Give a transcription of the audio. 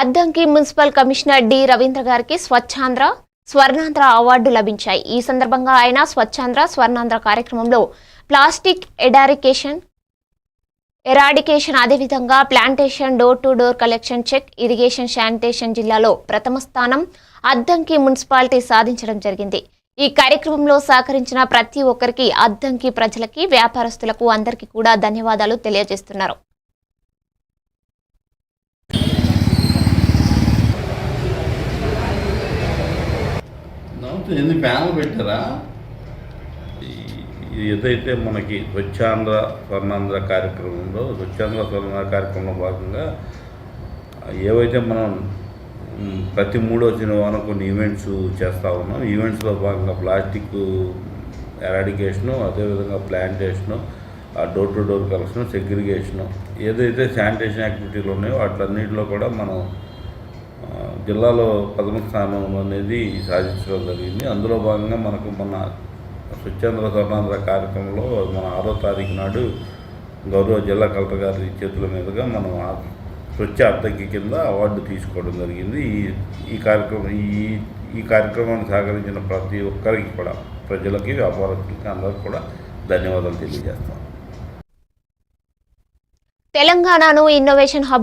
Addanki municipal commissioner D Ravindra గారికి Swachhandhra Swarnandhra award లభించాయి. ఈ సందర్భంగా ఆయన స్వచ్ఛాంధ్ర స్వర్ణాంధ్ర కార్యక్రమంలో ప్లాస్టిక్ ఎడారికేషన్ ఎరాడికేషన్ అదేవిధంగా plantation door to door collection check irrigation sanitation జిల్లాలో ప్రథమ స్థానం అద్దంకి మున్సిపాలిటీ సాధించడం జరిగింది. ఈ కార్యక్రమంలో సహకరించిన ప్రతి ఒక్కరికి అద్దంకి ప్రజలకి వ్యాపారస్తులకు అందరికీ కూడా ధన్యవాదాలు తెలియజేస్తున్నారు. నవ్వుతూ ఎందుకు ప్యానల్ పెట్టారా? ఈ- ఏదైతే మనకి స్వచ్ఛాంధ్ర స్వర్ణాంధ్ర కార్యక్రమంలో స్వచ్ఛాంధ్ర స్వర్ణాంధ్ర కార్యక్రమంలో భాగంగా ఏవైతే మనం ప్రతి మూడో శనివారం కొన్ని ఈవెంట్స్ చేస్తూ ఉన్నాం. ఈవెంట్స్లో భాగంగా ప్లాస్టిక్ ఎరాడికేషను అదేవిధంగా plantation door to door collection segregation ఏదైతే శానిటేషన్ యాక్టివిటీలు ఉన్నాయో వాటిలన్నింటిలో కూడా మనం జిల్లాలో ప్రథమ స్థానం అనేది సాధించడం జరిగింది. అందులో భాగంగా మనకు మన స్వచ్ఛంద్ర స్వర్ణాంధ్ర కార్యక్రమంలో మన ఆరో తారీఖు నాడు గౌరవ జిల్లా కలెక్టర్ గారి చేతుల మీదుగా మనం స్వచ్ఛ అద్దెకి కింద అవార్డు తీసుకోవడం జరిగింది. ఈ ఈ కార్యక్రమం ఈ ఈ కార్యక్రమాన్ని సహకరించిన ప్రతి ఒక్కరికి కూడా ప్రజలకి వ్యాపారస్తులకి అందరికీ కూడా ధన్యవాదాలు తెలియజేస్తాం. తెలంగాణను ఇన్నోవేషన్ హబ్